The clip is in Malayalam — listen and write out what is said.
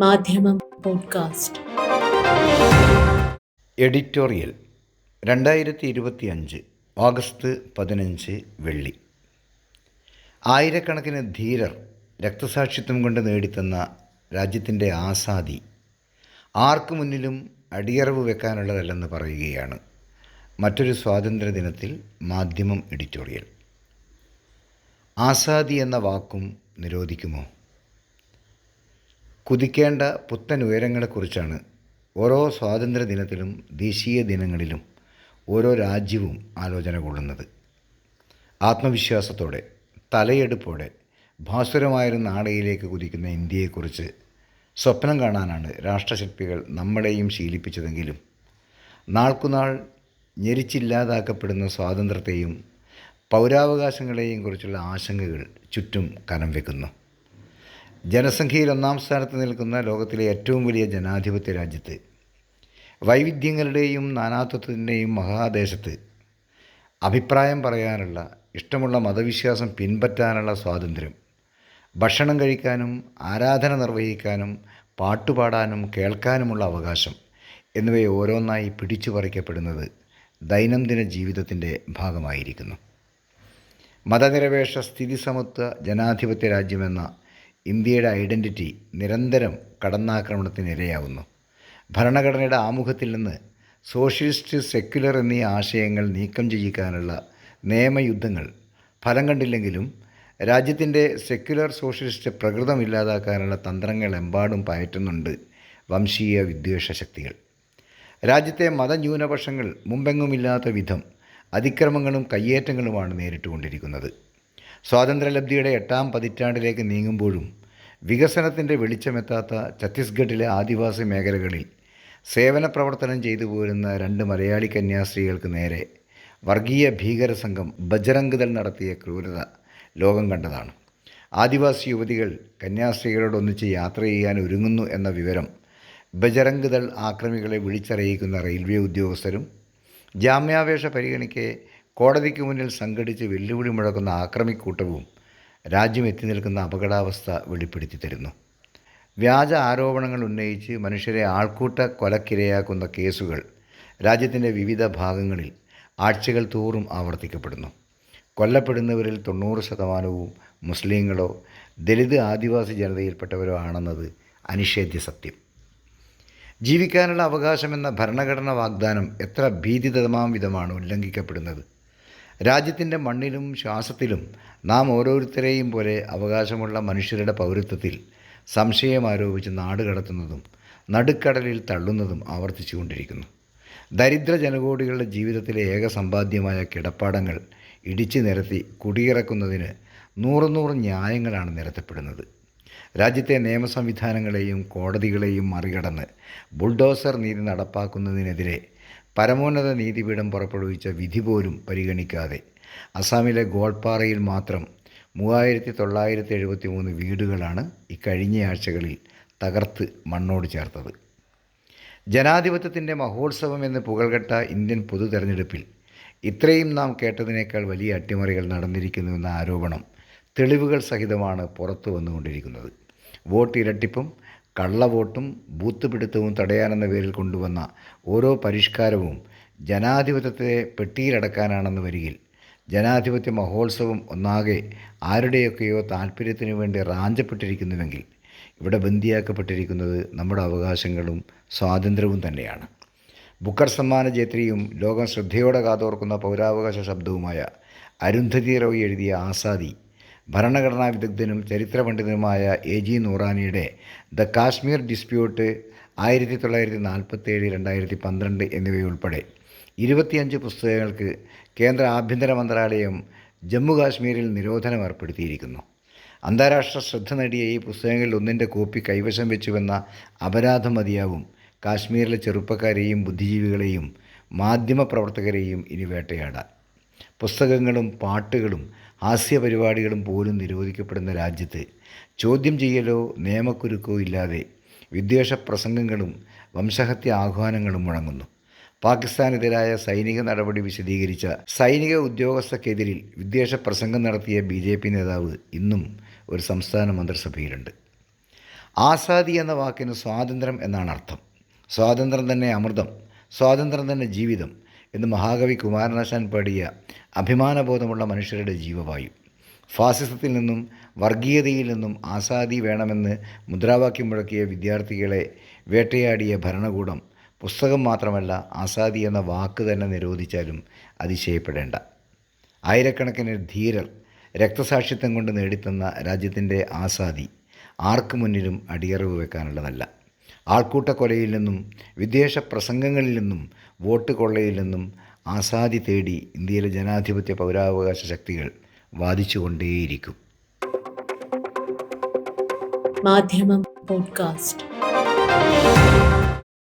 മാധ്യമം പോഡ്കാസ്റ്റ്. എഡിറ്റോറിയൽ രണ്ടായിരത്തി ഇരുപത്തി അഞ്ച് ഓഗസ്റ്റ് പതിനഞ്ച് വെള്ളി. ആയിരക്കണക്കിന് ധീരർ രക്തസാക്ഷിത്വം കൊണ്ട് നേടിത്തന്ന രാജ്യത്തിന്റെ ആസാദി ആർക്കു മുന്നിലും അടിയറവ് വെക്കാനുള്ളതല്ലെന്ന് പറയുകയാണ് മറ്റൊരു സ്വാതന്ത്ര്യ ദിനത്തിൽ മാധ്യമം എഡിറ്റോറിയൽ. ആസാദി എന്ന വാക്കും നിരോധിക്കുമോ? കുതിക്കേണ്ട പുത്തൻ ഉയരങ്ങളെക്കുറിച്ചാണ്. ഓരോ സ്വാതന്ത്ര്യ ദിനത്തിലും ദേശീയ ദിനങ്ങളിലും ഓരോ രാജ്യവും ആലോചന കൊള്ളുന്നത്. ആത്മവിശ്വാസത്തോടെ തലയെടുപ്പോടെ ഭാസുരമായൊരു നാടയിലേക്ക് കുതിക്കുന്ന ഇന്ത്യയെക്കുറിച്ച് സ്വപ്നം കാണാനാണ് രാഷ്ട്രശില്പികൾ നമ്മളെയും ശീലിപ്പിച്ചതെങ്കിലും നാൾക്കുനാൾ ഞെരിച്ചില്ലാതാക്കപ്പെടുന്ന സ്വാതന്ത്ര്യത്തെയും പൗരാവകാശങ്ങളെയും കുറിച്ചുള്ള ആശങ്കകൾ ചുറ്റും കനം വെക്കുന്നു. ജനസംഖ്യയിൽ ഒന്നാം സ്ഥാനത്ത് നിൽക്കുന്ന ലോകത്തിലെ ഏറ്റവും വലിയ ജനാധിപത്യ രാജ്യത്ത്. വൈവിധ്യങ്ങളുടെയും നാനാത്വത്തിന്റെയും മഹാദേശത്ത്. അഭിപ്രായം പറയാനുള്ള ഇഷ്ടമുള്ള മതവിശ്വാസം പിൻപറ്റാനുള്ള സ്വാതന്ത്ര്യം. ഭക്ഷണം കഴിക്കാനും ആരാധന നിർവഹിക്കാനും പാട്ടുപാടാനും കേൾക്കാനുമുള്ള അവകാശം എന്നിവയെ ഓരോന്നായി പിടിച്ചു പറിക്കപ്പെടുന്നത് ദൈനംദിന ജീവിതത്തിന്റെ ഭാഗമായിരിക്കുന്നു. മതനിരപേക്ഷ സ്ഥിതി സമത്വ ജനാധിപത്യ രാജ്യമെന്ന ഇന്ത്യയുടെ ഐഡന്റിറ്റി നിരന്തരം കടന്നാക്രമണത്തിന് ഇരയാവുന്നു. ഭരണഘടനയുടെ ആമുഖത്തിൽ നിന്ന് സോഷ്യലിസ്റ്റ് സെക്യുലർ എന്നീ ആശയങ്ങൾ നീക്കം ചെയ്യിക്കാനുള്ള നിയമയുദ്ധങ്ങൾ ഫലം കണ്ടില്ലെങ്കിലും രാജ്യത്തിന്റെ സെക്യുലർ സോഷ്യലിസ്റ്റ് പ്രകൃതം ഇല്ലാതാക്കാനുള്ള തന്ത്രങ്ങൾ എമ്പാടും പയറ്റുന്നുണ്ട് വംശീയ വിദ്വേഷ ശക്തികൾ. രാജ്യത്തെ മതന്യൂനപക്ഷങ്ങൾ മുമ്പെങ്ങുമില്ലാത്ത വിധം അതിക്രമങ്ങളും കയ്യേറ്റങ്ങളുമാണ് നേരിട്ടുകൊണ്ടിരിക്കുന്നത്. സ്വാതന്ത്ര്യലബ്ധിയുടെ എട്ടാം പതിറ്റാണ്ടിലേക്ക് നീങ്ങുമ്പോഴും വികസനത്തിന്റെ വെളിച്ചമെത്താത്ത ഛത്തീസ്ഗഡിലെ ആദിവാസി മേഖലകളിൽ സേവന പ്രവർത്തനം ചെയ്തു പോരുന്ന രണ്ട് മലയാളി കന്യാസ്ത്രീകൾക്ക് നേരെ വർഗീയ ഭീകര സംഘം ബജറംഗ് ദൾ നടത്തിയ ക്രൂരത ലോകം കണ്ടതാണ്. ആദിവാസി യുവതികൾ കന്യാസ്ത്രീകളോടൊന്നിച്ച് യാത്ര ചെയ്യാൻ ഒരുങ്ങുന്നു എന്ന വിവരം ബജറംഗ് ദൾ ആക്രമികളെ വിളിച്ചറിയിക്കുന്ന റെയിൽവേ ഉദ്യോഗസ്ഥരും ജാമ്യാപേക്ഷ പരിഗണിക്കെ കോടതിക്ക് മുന്നിൽ സംഘടിച്ച് വെല്ലുവിളി മുഴക്കുന്ന ആക്രമിക്കൂട്ടവും രാജ്യം എത്തി നിൽക്കുന്ന അപകടാവസ്ഥ വെളിപ്പെടുത്തി തരുന്നു. വ്യാജ ആരോപണങ്ങൾ ഉന്നയിച്ച് മനുഷ്യരെ ആൾക്കൂട്ട കൊലക്കിരയാക്കുന്ന കേസുകൾ രാജ്യത്തിന്റെ വിവിധ ഭാഗങ്ങളിൽ ആഴ്ചകൾ തോറും ആവർത്തിക്കപ്പെടുന്നു. കൊല്ലപ്പെടുന്നവരിൽ തൊണ്ണൂറ് ശതമാനവും മുസ്ലിങ്ങളോ ദലിത് ആദിവാസി ജനതയിൽപ്പെട്ടവരോ ആണെന്നത് അനിഷേധ്യ സത്യം. ജീവിക്കാനുള്ള അവകാശമെന്ന ഭരണഘടനാ വാഗ്ദാനം എത്ര ഭീതിതമാം വിധമാണ് ഉല്ലംഘിക്കപ്പെടുന്നത്. രാജ്യത്തിന്റെ മണ്ണിലും ശ്വാസത്തിലും നാം ഓരോരുത്തരെയും പോലെ അവകാശമുള്ള മനുഷ്യരുടെ പൗരത്വത്തിൽ സംശയം ആരോപിച്ച് നാട് കടത്തുന്നതും നടുക്കടലിൽ തള്ളുന്നതും ആവർത്തിച്ചുകൊണ്ടിരിക്കുന്നു. ദരിദ്ര ജനകോടികളുടെ ജീവിതത്തിലെ ഏക സമ്പാദ്യമായ കിടപ്പാടങ്ങൾ ഇടിച്ചു നിരത്തി കുടിയിറക്കുന്നതിന് നൂറ് നൂറ് ന്യായങ്ങളാണ് നിരത്തപ്പെടുന്നത്. രാജ്യത്തെ നിയമ സംവിധാനങ്ങളെയും കോടതികളെയും മറികടന്ന് ബുൾഡോസർ നീതി നടപ്പാക്കുന്നതിനെതിരെ പരമോന്നത നീതിപീഠം പുറപ്പെടുവിച്ച വിധി പോലും പരിഗണിക്കാതെ അസാമിലെ ഗോൾപാറയിൽ മാത്രം മൂവായിരത്തി തൊള്ളായിരത്തി എഴുപത്തി മൂന്ന് വീടുകളാണ് ഇക്കഴിഞ്ഞ ആഴ്ചകളിൽ തകർത്ത് മണ്ണോട് ചേർത്തത്. ജനാധിപത്യത്തിന്റെ മഹോത്സവം എന്ന് പുകൾകെട്ട ഇന്ത്യൻ പൊതു തെരഞ്ഞെടുപ്പിൽ ഇത്രയും നാം കേട്ടതിനേക്കാൾ വലിയ അട്ടിമറികൾ നടന്നിരിക്കുന്നുവെന്ന ആരോപണം തെളിവുകൾ സഹിതമാണ് പുറത്തു വന്നുകൊണ്ടിരിക്കുന്നത്. വോട്ട് ഇരട്ടിപ്പും കള്ളവോട്ടും ബൂത്ത് പിടുത്തവും തടയാനെന്ന പേരിൽ കൊണ്ടുവന്ന ഓരോ പരിഷ്കാരവും ജനാധിപത്യത്തെ പെട്ടിയിലടക്കാനാണെന്ന് വരികിൽ. ജനാധിപത്യ മഹോത്സവം ഒന്നാകെ ആരുടെയൊക്കെയോ താല്പര്യത്തിനു വേണ്ടി റാഞ്ചപ്പെട്ടിരിക്കുന്നുവെങ്കിൽ ഇവിടെ ബന്ദിയാക്കപ്പെട്ടിരിക്കുന്നത് നമ്മുടെ അവകാശങ്ങളും സ്വാതന്ത്ര്യവും തന്നെയാണ്. ബുക്കർ സമ്മാന ജേത്രിയും ലോകം ശ്രദ്ധയോടെ കാതോർക്കുന്ന പൗരാവകാശ ശബ്ദവുമായ അരുന്ധതി റോയ് എഴുതിയ ആസാദി ഭരണഘടനാ വിദഗ്ധനും ചരിത്ര പണ്ഡിതനുമായ എ ജി നൂറാനിയുടെ ദ കാശ്മീർ ഡിസ്പ്യൂട്ട് ആയിരത്തി തൊള്ളായിരത്തി നാൽപ്പത്തേഴ് രണ്ടായിരത്തി പന്ത്രണ്ട് എന്നിവയുൾപ്പെടെ ഇരുപത്തിയഞ്ച് പുസ്തകങ്ങൾക്ക് കേന്ദ്ര ആഭ്യന്തര മന്ത്രാലയം ജമ്മു കാശ്മീരിൽ നിരോധനം ഏർപ്പെടുത്തിയിരിക്കുന്നു. അന്താരാഷ്ട്ര ശ്രദ്ധ നേടിയ ഈ പുസ്തകങ്ങളിൽ ഒന്നിന്റെ കോപ്പി കൈവശം വെച്ചുവെന്ന അപരാധം മതിയാവും. കാശ്മീരിലെ ചെറുപ്പക്കാരെയും ബുദ്ധിജീവികളെയും മാധ്യമപ്രവർത്തകരെയും ഇനി വേട്ടയാടാൻ. പുസ്തകങ്ങളും പാട്ടുകളും ഹാസ്യപരിപാടികളും പോലും നിരോധിക്കപ്പെടുന്ന രാജ്യത്ത് ചോദ്യം ചെയ്യലോ നിയമക്കുരുക്കോ ഇല്ലാതെ വിദ്വേഷ പ്രസംഗങ്ങളും വംശഹത്യ ആഹ്വാനങ്ങളും മുഴങ്ങുന്നു. പാകിസ്ഥാനെതിരായ സൈനിക നടപടി വിശദീകരിച്ച സൈനിക ഉദ്യോഗസ്ഥക്കെതിരിൽ വിദ്വേഷ പ്രസംഗം നടത്തിയ ബി ജെ പി നേതാവ് ഇന്നും ഒരു സംസ്ഥാന മന്ത്രിസഭയിലുണ്ട്. ആസാദി എന്ന വാക്കിന് സ്വാതന്ത്ര്യം എന്നാണ് അർത്ഥം. സ്വാതന്ത്ര്യം തന്നെ അമൃതം. സ്വാതന്ത്ര്യം തന്നെ ജീവിതം. എന്ന് മഹാകവി കുമാരനാശാൻ പാടിയ അഭിമാനബോധമുള്ള മനുഷ്യരുടെ ജീവവായു. ഫാസിസത്തിൽ നിന്നും വർഗീയതയിൽ നിന്നും ആസാദി വേണമെന്ന് മുദ്രാവാക്യം മുഴക്കിയ വിദ്യാർത്ഥികളെ വേട്ടയാടിയ ഭരണകൂടം പുസ്തകം മാത്രമല്ല ആസാദി എന്ന വാക്ക് തന്നെ നിരോധിച്ചാലും അതിശയപ്പെടേണ്ട. ആയിരക്കണക്കിന് ധീരർ രക്തസാക്ഷിത്വം കൊണ്ട് നേടിത്തന്ന രാജ്യത്തിന്റെ ആസാദി ആർക്കു മുന്നിലും അടിയറവ് വെക്കാനുള്ളതല്ല. ആൾക്കൂട്ടക്കൊലയിൽ നിന്നും വിദ്വേഷ പ്രസംഗങ്ങളിൽ നിന്നും വോട്ട് കൊള്ളയിൽ നിന്നും ആസാദി തേടി ഇന്ത്യയിലെ ജനാധിപത്യ പൗരാവകാശ ശക്തികൾ വാദിച്ചുകൊണ്ടേയിരിക്കും. മാധ്യമം പോഡ്കാസ്റ്റ്.